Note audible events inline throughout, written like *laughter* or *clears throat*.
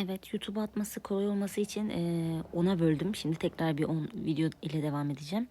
Evet, YouTube'a atması kolay olması için eee, ona böldüm. Şimdi tekrar bir 10 video ile devam edeceğim.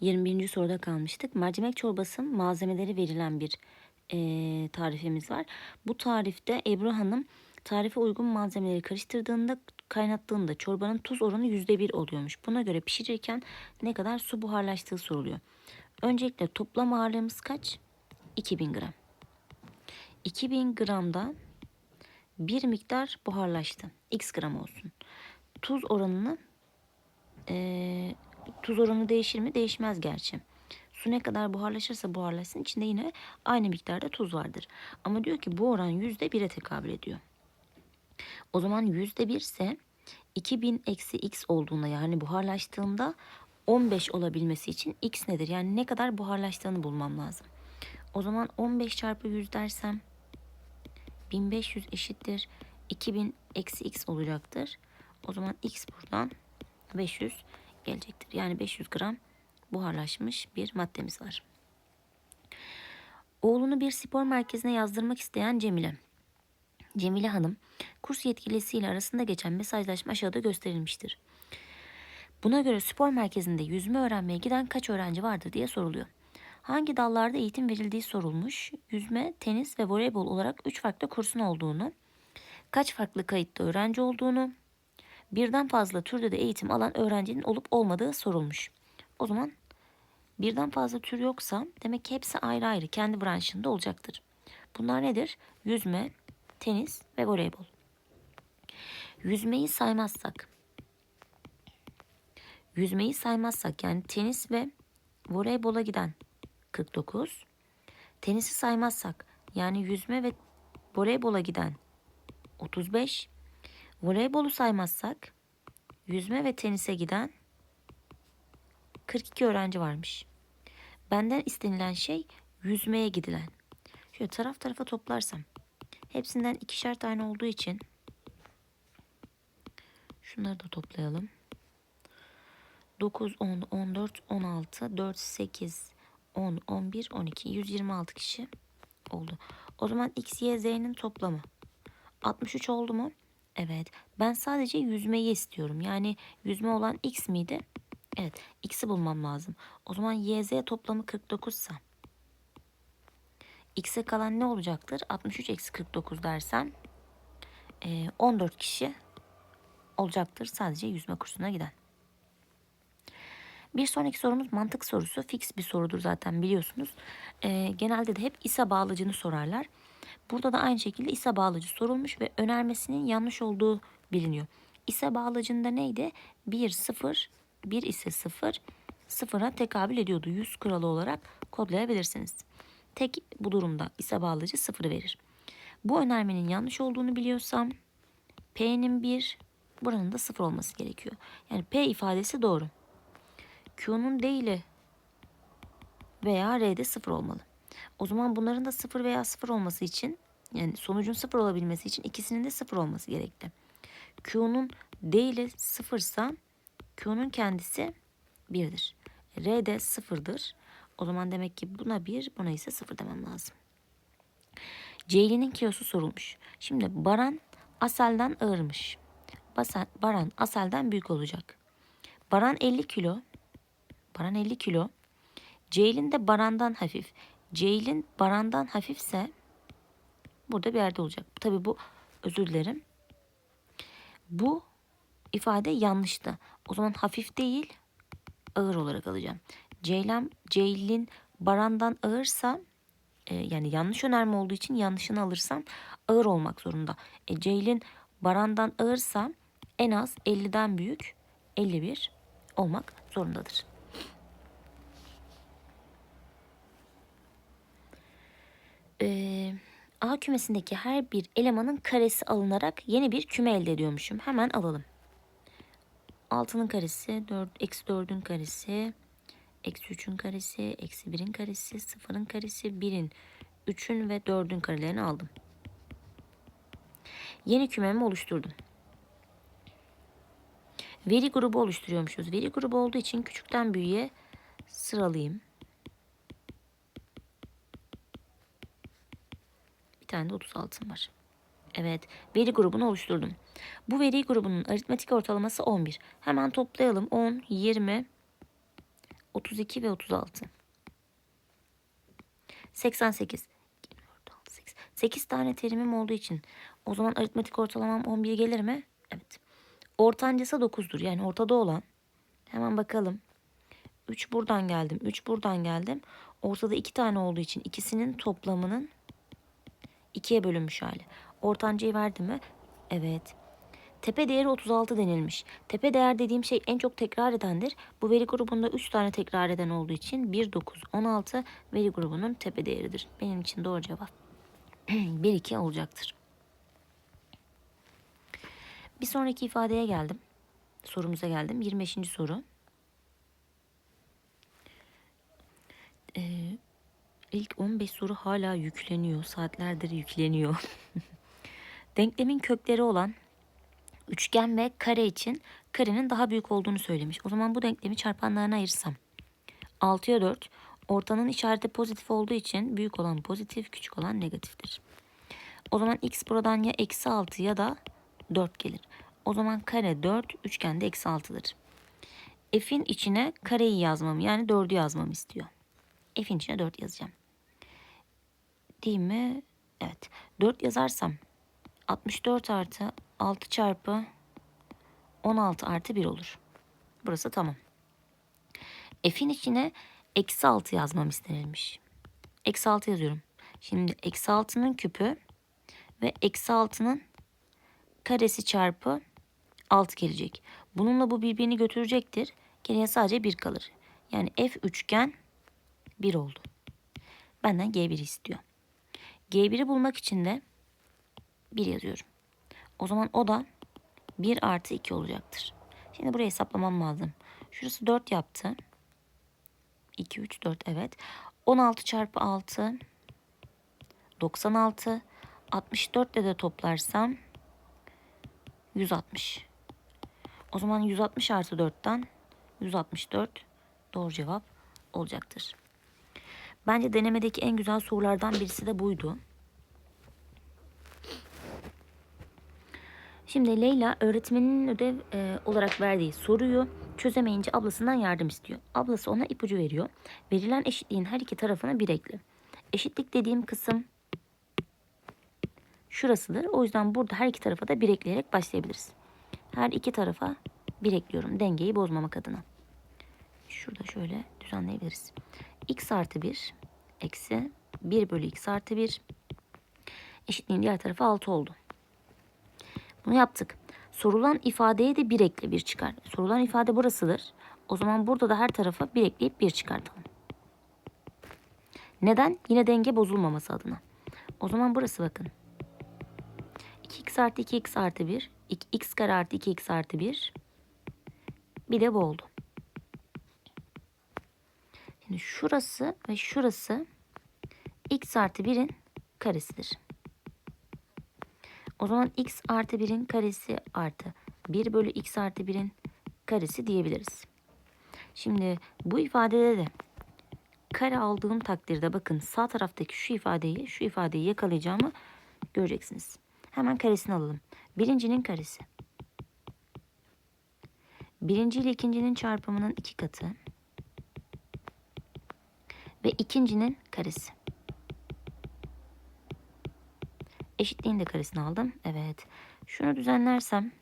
21. soruda kalmıştık. Mercimek çorbası malzemeleri verilen bir eee, tarifimiz var. Bu tarifte Ebru Hanım tarife uygun malzemeleri karıştırdığında kaynattığında çorbanın tuz oranı %1 oluyormuş. Buna göre pişirirken ne kadar su buharlaştığı soruluyor. Öncelikle toplam ağırlığımız kaç? 2000 gram. 2000 gramda bir miktar buharlaştı. X gram olsun. Tuz oranını eee, tuz oranı değişir mi? Değişmez gerçi. Su ne kadar buharlaşırsa buharlaşsın içinde yine aynı miktarda tuz vardır. Ama diyor ki bu oran yüzde bire tekabül ediyor. O zaman yüzde bir ise 2000 eksi x olduğunda yani buharlaştığında 15 olabilmesi için x nedir? Yani ne kadar buharlaştığını bulmam lazım. O zaman 15 çarpı 100 dersem 1500 eşittir 2000 eksi x olacaktır. O zaman x buradan 500 gelecektir. Yani 500 gram buharlaşmış bir maddemiz var. Oğlunu bir spor merkezine yazdırmak isteyen Cemile. Cemile Hanım, kurs yetkilisiyle arasında geçen mesajlaşma aşağıda gösterilmiştir. Buna göre spor merkezinde yüzme öğrenmeye giden kaç öğrenci vardır diye soruluyor. Hangi dallarda eğitim verildiği sorulmuş. Yüzme, tenis ve voleybol olarak 3 farklı kursun olduğunu, kaç farklı kayıtta öğrenci olduğunu, birden fazla türde de eğitim alan öğrencinin olup olmadığı sorulmuş. O zaman birden fazla tür yoksa demek ki hepsi ayrı ayrı kendi branşında olacaktır. Bunlar nedir? Yüzme, tenis ve voleybol. Yüzmeyi saymazsak, yüzmeyi saymazsak yani tenis ve voleybola giden 49. Tenisi saymazsak yani yüzme ve voleybola giden 35. Voleybolu saymazsak yüzme ve tenise giden 42 öğrenci varmış. Benden istenilen şey yüzmeye gidilen. Şöyle taraf tarafa toplarsam hepsinden ikişer tane olduğu için şunları da toplayalım. 9, 10, 14, 16, 4, 8, 10, 11, 12, 126 kişi oldu. O zaman X, Y, Z'nin toplamı 63 oldu mu? Evet. Ben sadece yüzmeyi istiyorum. Yani yüzme olan X miydi? Evet. X'i bulmam lazım. O zaman Y, Z toplamı 49 ise X'e kalan ne olacaktır? 63 eksi 49 dersem eee, 14 kişi olacaktır sadece yüzme kursuna giden. Bir sonraki sorumuz mantık sorusu. Fix bir sorudur zaten biliyorsunuz. Ee, genelde de hep İsa bağlacını sorarlar. Burada da aynı şekilde İsa bağlacı sorulmuş ve önermesinin yanlış olduğu biliniyor. İsa bağlacında neydi? 1, 0, 1 ise 0, 0'a tekabül ediyordu. 100 kuralı olarak kodlayabilirsiniz. Tek bu durumda İsa bağlacı 0'ı verir. Bu önermenin yanlış olduğunu biliyorsam P'nin 1, buranın da 0 olması gerekiyor. Yani P ifadesi doğru. Q'nun değili veya R'de sıfır olmalı. O zaman bunların da sıfır veya sıfır olması için yani sonucun sıfır olabilmesi için ikisinin de sıfır olması gerekli. Q'nun değili sıfırsa Q'nun kendisi birdir. R de sıfırdır. O zaman demek ki buna bir, buna ise sıfır demem lazım. Ceylin'in kilosu sorulmuş. Şimdi Baran Asel'den ağırmış. Baran Asel'den büyük olacak. Baran 50 kilo. Baran 50 kilo. Ceylin de Baran'dan hafif. Ceylin Baran'dan hafifse burada bir yerde olacak. Tabi bu özür dilerim. Bu ifade yanlıştı. O zaman hafif değil ağır olarak alacağım. Ceylan, Ceylin Baran'dan ağırsa e, yani yanlış önerme olduğu için yanlışını alırsam ağır olmak zorunda. E, Ceylin Baran'dan ağırsa en az 50'den büyük 51 olmak zorundadır. Ee, A kümesindeki her bir elemanın karesi alınarak yeni bir küme elde ediyormuşum. Hemen alalım. 6'nın karesi, 4, eksi 4'ün karesi, eksi 3'ün karesi, eksi 1'in karesi, 0'ın karesi, 1'in, 3'ün ve 4'ün karelerini aldım. Yeni kümemi oluşturdum. Veri grubu oluşturuyormuşuz. Veri grubu olduğu için küçükten büyüğe sıralayayım. Tane de 36'm var. Evet, veri grubunu oluşturdum. Bu veri grubunun aritmetik ortalaması 11. Hemen toplayalım. 10, 20, 32 ve 36. 88. 8 tane terimim olduğu için o zaman aritmetik ortalamam 11 gelir mi? Evet. Ortancası 9'dur. Yani ortada olan. Hemen bakalım. 3 buradan geldim. 3 buradan geldim. Ortada 2 tane olduğu için ikisinin toplamının 2'ye bölünmüş hali. Ortancayı verdi mi? Evet. Tepe değeri 36 denilmiş. Tepe değer dediğim şey en çok tekrar edendir. Bu veri grubunda 3 tane tekrar eden olduğu için 1, 9, 16 veri grubunun tepe değeridir. Benim için doğru cevap *clears throat* 1, 2 olacaktır. Bir sonraki ifadeye geldim. Sorumuza geldim. 25. soru. Ee, ilk 15 soru hala yükleniyor. Saatlerdir yükleniyor. *laughs* Denklemin kökleri olan üçgen ve kare için karenin daha büyük olduğunu söylemiş. O zaman bu denklemi çarpanlarına ayırsam. 6'ya 4. Ortanın işareti pozitif olduğu için büyük olan pozitif, küçük olan negatiftir. O zaman x buradan ya eksi 6 ya da 4 gelir. O zaman kare 4, üçgen de eksi 6'dır. F'in içine kareyi yazmamı yani 4'ü yazmamı istiyor. F'in içine 4 yazacağım. Değil mi? Evet. 4 yazarsam 64 artı 6 çarpı 16 artı 1 olur. Burası tamam. F'in içine eksi 6 yazmam istenilmiş. Eksi 6 yazıyorum. Şimdi eksi 6'nın küpü ve eksi 6'nın karesi çarpı 6 gelecek. Bununla bu birbirini götürecektir. Geriye sadece 1 kalır. Yani f üçgen 1 oldu. Benden G1 istiyor. G1'i bulmak için de 1 yazıyorum. O zaman o da 1 artı 2 olacaktır. Şimdi burayı hesaplamam lazım. Şurası 4 yaptı. 2, 3, 4 evet. 16 çarpı 6 96. 64 ile de toplarsam 160. O zaman 160 artı 4'ten 164 doğru cevap olacaktır. Bence denemedeki en güzel sorulardan birisi de buydu. Şimdi Leyla öğretmeninin ödev e, olarak verdiği soruyu çözemeyince ablasından yardım istiyor. Ablası ona ipucu veriyor. Verilen eşitliğin her iki tarafına bir ekle. Eşitlik dediğim kısım şurasıdır. O yüzden burada her iki tarafa da bir ekleyerek başlayabiliriz. Her iki tarafa bir ekliyorum dengeyi bozmamak adına. Şurada şöyle düzenleyebiliriz. X artı 1 eksi 1 bölü x artı 1 eşitliğin diğer tarafı 6 oldu. Bunu yaptık. Sorulan ifadeye de 1 ekle 1 çıkar. Sorulan ifade burasıdır. O zaman burada da her tarafa 1 ekleyip 1 çıkartalım. Neden? Yine denge bozulmaması adına. O zaman burası bakın. 2x artı 2x artı 1. x kare artı 2x artı 1. Bir de bu oldu. Şimdi şurası ve şurası x artı 1'in karesidir. O zaman x artı 1'in karesi artı 1 bölü x artı 1'in karesi diyebiliriz. Şimdi bu ifadede de kare aldığım takdirde bakın sağ taraftaki şu ifadeyi şu ifadeyi yakalayacağımı göreceksiniz. Hemen karesini alalım. Birincinin karesi. Birinci ile ikincinin çarpımının iki katı. Ve ikincinin karesi. Eşitliğin de karesini aldım. Evet. Şunu düzenlersem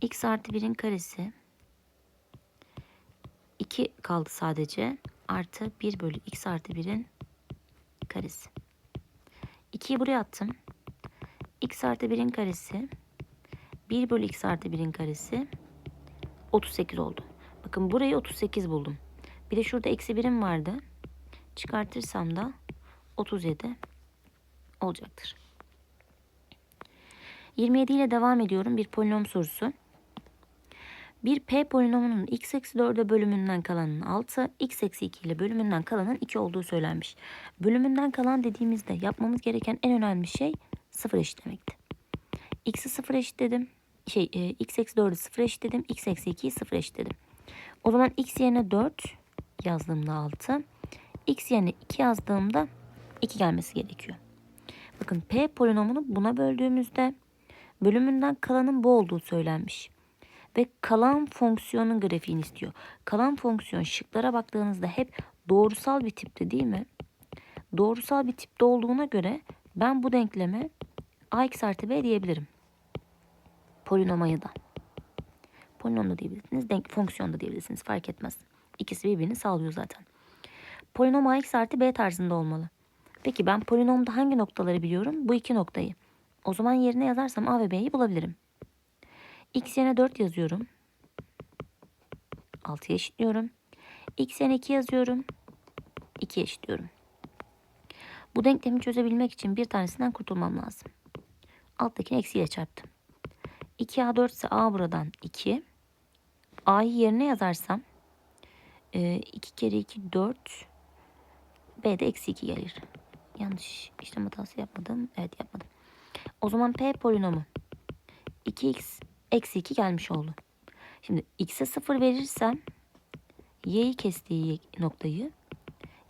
x artı 1'in karesi 2 kaldı sadece. Artı 1 bölü x artı 1'in karesi. 2'yi buraya attım. x artı 1'in karesi 1 bölü x artı 1'in karesi 38 oldu. Bakın burayı 38 buldum. Bir de şurada eksi 1'im vardı. Çıkartırsam da 37 olacaktır. 27 ile devam ediyorum. Bir polinom sorusu. Bir p polinomunun x eksi 4'e bölümünden kalanın 6, x eksi 2 ile bölümünden kalanın 2 olduğu söylenmiş. Bölümünden kalan dediğimizde yapmamız gereken en önemli şey sıfır eşitlemekti. x'i sıfır eşitledim. Şey, e, x eksi 4'ü sıfır eşitledim. x eksi 2'yi sıfır eşitledim. O zaman x yerine 4 yazdığımda 6. x yerine 2 yazdığımda 2 gelmesi gerekiyor. Bakın P polinomunu buna böldüğümüzde bölümünden kalanın bu olduğu söylenmiş. Ve kalan fonksiyonun grafiğini istiyor. Kalan fonksiyon şıklara baktığınızda hep doğrusal bir tipte değil mi? Doğrusal bir tipte olduğuna göre ben bu denkleme ax artı b diyebilirim. Polinomayı da. Polinom da diyebilirsiniz, denk, fonksiyon da diyebilirsiniz fark etmez. İkisi birbirini sağlıyor zaten. Polinom ax artı b tarzında olmalı. Peki ben polinomda hangi noktaları biliyorum? Bu iki noktayı. O zaman yerine yazarsam a ve b'yi bulabilirim. x yerine 4 yazıyorum. 6'ya eşitliyorum. x yerine 2 yazıyorum. 2 eşitliyorum. Bu denklemi çözebilmek için bir tanesinden kurtulmam lazım. Alttakini eksiyle çarptım. 2a 4 ise a buradan 2. a'yı yerine yazarsam 2 kere 2 4 b'de eksi 2 gelir. Yanlış işlem hatası yapmadım. Evet yapmadım. O zaman p polinomu 2x eksi 2 gelmiş oldu. Şimdi x'e 0 verirsem y'yi kestiği noktayı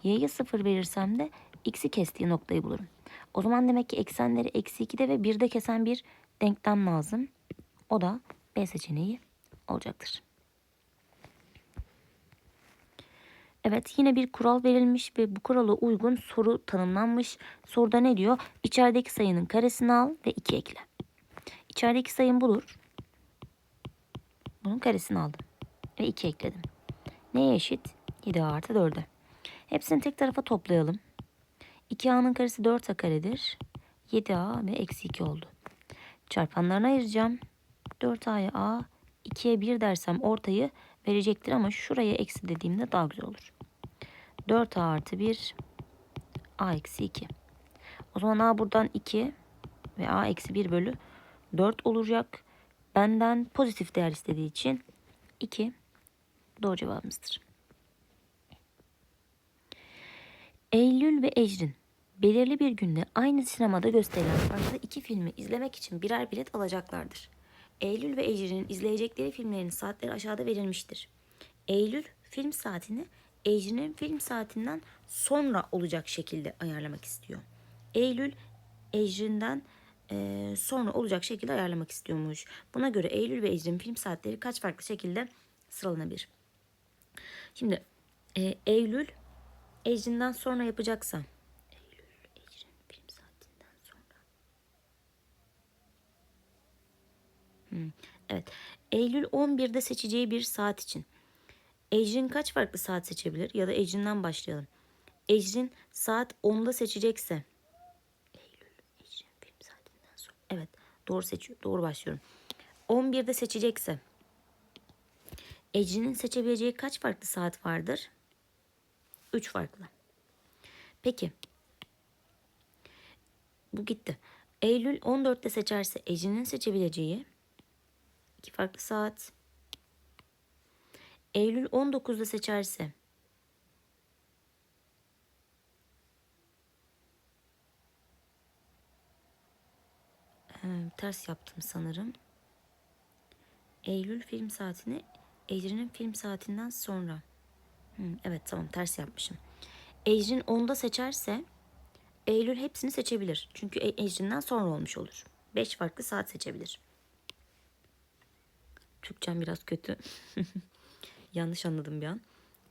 y'ye 0 verirsem de x'i kestiği noktayı bulurum. O zaman demek ki eksenleri eksi 2'de ve 1'de kesen bir denklem lazım. O da B seçeneği olacaktır. Evet yine bir kural verilmiş ve bu kurala uygun soru tanımlanmış. Soruda ne diyor? İçerideki sayının karesini al ve 2 ekle. İçerideki sayım budur. Bunun karesini aldım ve 2 ekledim. Neye eşit? 7 artı 4'e. Hepsini tek tarafa toplayalım. 2a'nın karesi 4a karedir. 7a ve eksi 2 oldu. Çarpanlarına ayıracağım. 4a'ya a, 2'ye 1 dersem ortayı verecektir ama şuraya eksi dediğimde daha güzel olur. 4a artı 1, a eksi 2. O zaman a buradan 2 ve a eksi 1 bölü 4 olacak. Benden pozitif değer istediği için 2 doğru cevabımızdır. Eylül ve Ecrin belirli bir günde aynı sinemada gösterilen farklı iki filmi izlemek için birer bilet alacaklardır. Eylül ve Ecrin'in izleyecekleri filmlerin saatleri aşağıda verilmiştir. Eylül film saatini Ecrin'in film saatinden sonra olacak şekilde ayarlamak istiyor. Eylül Ecrin'den e, sonra olacak şekilde ayarlamak istiyormuş. Buna göre Eylül ve Ecrin film saatleri kaç farklı şekilde sıralanabilir? Şimdi e, Eylül Ecrin'den sonra yapacaksa. Hmm, evet. Eylül 11'de seçeceği bir saat için. Ecrin kaç farklı saat seçebilir? Ya da Ecrin'den başlayalım. Ecrin saat 10'da seçecekse. Eylül Ecrin film saatinden sonra. Evet doğru seçiyor. Doğru başlıyorum. 11'de seçecekse. Ecrin'in seçebileceği kaç farklı saat vardır? 3 farklı. Peki. Bu gitti. Eylül 14'te seçerse Ecrin'in seçebileceği iki farklı saat. Eylül 19'da seçerse ee, ters yaptım sanırım. Eylül film saatini Ecrin'in film saatinden sonra. Hmm, evet tamam ters yapmışım. Ecrin 10'da seçerse Eylül hepsini seçebilir. Çünkü E- Ecrin'den sonra olmuş olur. 5 farklı saat seçebilir. Türkçem biraz kötü. *laughs* Yanlış anladım bir an.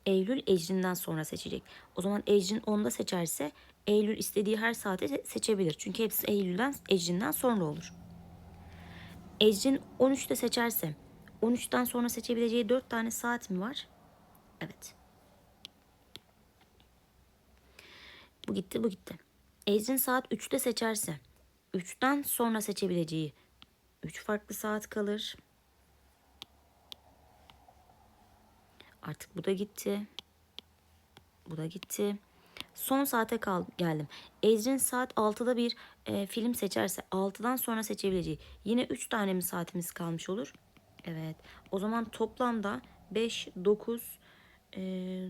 Eylül Ecrin'den sonra seçecek. O zaman Ecrin 10'da seçerse Eylül istediği her saate se- seçebilir. Çünkü hepsi Eylül'den Ecrin'den sonra olur. Ecrin 13'te seçerse 13'ten sonra seçebileceği 4 tane saat mi var? Evet. Bu gitti, bu gitti. Ecrin saat 3'te seçerse 3'ten sonra seçebileceği 3 farklı saat kalır. Artık bu da gitti. Bu da gitti. Son saate kal geldim. Ecrin saat 6'da bir e, film seçerse 6'dan sonra seçebileceği yine 3 tane mi saatimiz kalmış olur? Evet. O zaman toplamda 5, 9, e,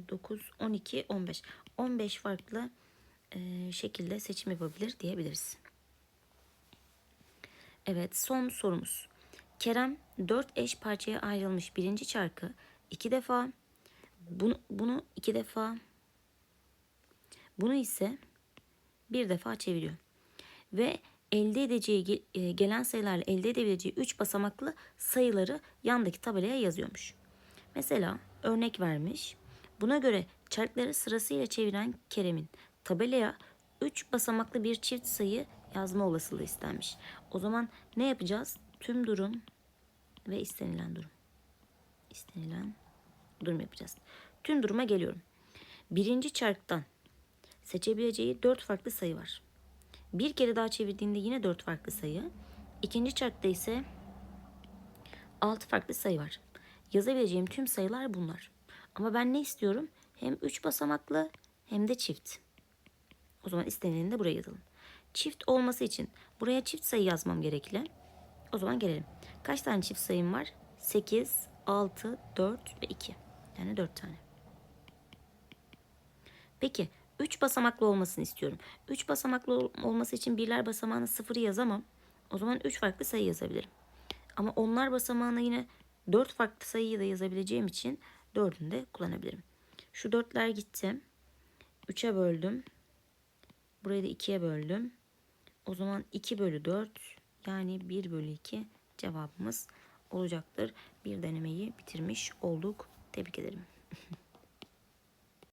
9, 12, 15. 15 farklı e, şekilde seçim yapabilir diyebiliriz. Evet son sorumuz. Kerem 4 eş parçaya ayrılmış birinci çarkı iki defa bunu, bunu iki defa bunu ise bir defa çeviriyor. ve elde edeceği e, gelen sayılarla elde edebileceği 3 basamaklı sayıları yandaki tabelaya yazıyormuş. Mesela örnek vermiş. Buna göre çarkları sırasıyla çeviren Kerem'in tabelaya 3 basamaklı bir çift sayı yazma olasılığı istenmiş. O zaman ne yapacağız? Tüm durum ve istenilen durum. İstenilen durum yapacağız. Tüm duruma geliyorum. Birinci çarktan seçebileceği 4 farklı sayı var. Bir kere daha çevirdiğinde yine 4 farklı sayı. İkinci çarkta ise 6 farklı sayı var. Yazabileceğim tüm sayılar bunlar. Ama ben ne istiyorum? Hem 3 basamaklı hem de çift. O zaman istenileni de buraya yazalım. Çift olması için buraya çift sayı yazmam gerekli. O zaman gelelim. Kaç tane çift sayım var? 8, 6, 4 ve 2. Yani 4 tane. Peki 3 basamaklı olmasını istiyorum. 3 basamaklı ol- olması için birler basamağına 0'ı yazamam. O zaman 3 farklı sayı yazabilirim. Ama onlar basamağına yine 4 farklı sayıyı da yazabileceğim için 4'ünü de kullanabilirim. Şu 4'ler gitti. 3'e böldüm. Burayı da 2'ye böldüm. O zaman 2 bölü 4 yani 1 bölü 2 cevabımız olacaktır. Bir denemeyi bitirmiş olduk. Tebrik ederim. *laughs*